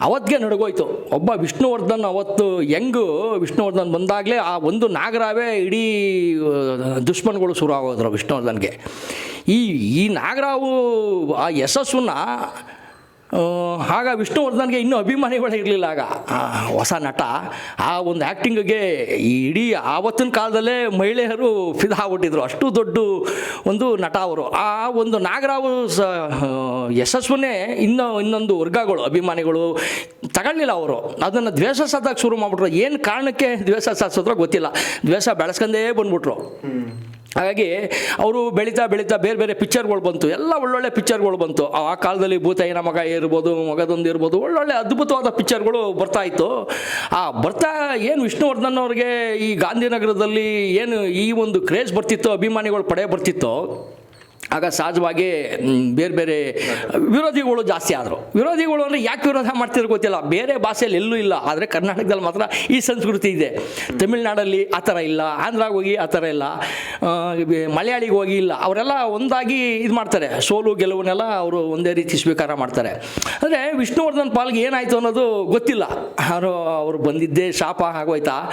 ಅವತ್ತಿಗೆ ನಡಗೋಯ್ತು. ಒಬ್ಬ ವಿಷ್ಣುವರ್ಧನ್ ಅವತ್ತು ಹೆಂಗು ವಿಷ್ಣುವರ್ಧನ್ ಬಂದಾಗಲೇ ಆ ಒಂದು ನಾಗರಾವೇ ಇಡೀ ದುಷ್ಮನ್ಗಳು ಶುರು ಆಗೋದ್ರು ವಿಷ್ಣುವರ್ಧನ್ಗೆ. ಈ ಈ ನಾಗರಾವು, ಆ ಯಶಸ್ಸನ್ನ ಆಗ ವಿಷ್ಣುವರ್ಧನ್ಗೆ ಇನ್ನೂ ಅಭಿಮಾನಿಗಳು ಇರಲಿಲ್ಲ ಆಗ. ಹೊಸ ನಟ, ಆ ಒಂದು ಆ್ಯಕ್ಟಿಂಗಿಗೆ ಇಡೀ ಆವತ್ತಿನ ಕಾಲದಲ್ಲೇ ಮಹಿಳೆಯರು ಫಿದಾ ಆಗ್ಬಿಟ್ಟಿದ್ರು. ಅಷ್ಟು ದೊಡ್ಡ ಒಂದು ನಟ ಅವರು. ಆ ಒಂದು ನಾಗರಾವು ಸ ಯಶಸ್ವನ್ನೇ ಇನ್ನೂ ಇನ್ನೊಂದು ವರ್ಗಗಳು, ಅಭಿಮಾನಿಗಳು ತಗೊಳ್ಳಿಲ್ಲ ಅವರು. ಅದನ್ನು ದ್ವೇಷ ಸಾಧಕ್ಕೆ ಶುರು ಮಾಡಿಬಿಟ್ರು. ಏನು ಕಾರಣಕ್ಕೆ ದ್ವೇಷ ಸಾಧಿಸಿದ್ರೋ ಗೊತ್ತಿಲ್ಲ. ದ್ವೇಷ ಬೆಳೆಸ್ಕೊಂಡೇ ಬಂದ್ಬಿಟ್ರು. ಹಾಗಾಗಿ ಅವರು ಬೆಳೀತಾ ಬೆಳೀತಾ ಬೇರೆ ಬೇರೆ ಪಿಕ್ಚರ್ಗಳು ಬಂತು. ಎಲ್ಲ ಒಳ್ಳೊಳ್ಳೆ ಪಿಕ್ಚರ್ಗಳು ಬಂತು. ಆ ಕಾಲದಲ್ಲಿ ಭೂತಯ್ಯನ ಮಗ ಇರ್ಬೋದು ಮಗದೊಂದು ಇರ್ಬೋದು ಒಳ್ಳೊಳ್ಳೆ ಅದ್ಭುತವಾದ ಪಿಕ್ಚರ್ಗಳು ಬರ್ತಾ ಇತ್ತು. ಆ ಬರ್ತಾ ಏನು ವಿಷ್ಣುವರ್ಧನ್ ಅವ್ರಿಗೆ ಈ ಗಾಂಧಿನಗರದಲ್ಲಿ ಏನು ಈ ಒಂದು ಕ್ರೇಜ್ ಬರ್ತಿತ್ತು, ಅಭಿಮಾನಿಗಳು ಪಡೆ ಬರ್ತಿತ್ತು ಆಗ ಸಹಜವಾಗಿ ಬೇರೆ ಬೇರೆ ವಿರೋಧಿಗಳು ಜಾಸ್ತಿ ಆದರು. ವಿರೋಧಿಗಳು ಅಂದರೆ ಯಾಕೆ ವಿರೋಧ ಮಾಡ್ತಿದ್ರು ಗೊತ್ತಿಲ್ಲ. ಬೇರೆ ಭಾಷೆಯಲ್ಲಿ ಎಲ್ಲೂ ಇಲ್ಲ. ಆದರೆ ಕರ್ನಾಟಕದಲ್ಲಿ ಮಾತ್ರ ಈ ಸಂಸ್ಕೃತಿ ಇದೆ. ತಮಿಳ್ನಾಡಲ್ಲಿ ಆ ಥರ ಇಲ್ಲ. ಆಂಧ್ರಾಗ ಹೋಗಿ ಆ ಥರ ಇಲ್ಲ. ಮಲಯಾಳಿಗೆ ಹೋಗಿ ಇಲ್ಲ. ಅವರೆಲ್ಲ ಒಂದಾಗಿ ಇದು ಮಾಡ್ತಾರೆ. ಸೋಲು, ಗೆಲುವನ್ನೆಲ್ಲ ಅವರು ಒಂದೇ ರೀತಿ ಸ್ವೀಕಾರ ಮಾಡ್ತಾರೆ. ಅಂದರೆ ವಿಷ್ಣುವರ್ಧನ್ ಪಾಲ್ಗೆ ಏನಾಯಿತು ಅನ್ನೋದು ಗೊತ್ತಿಲ್ಲ. ಅವರು ಅವರು ಬಂದಿದ್ದೇ ಶಾಪ ಆಗೋಯ್ತಾ?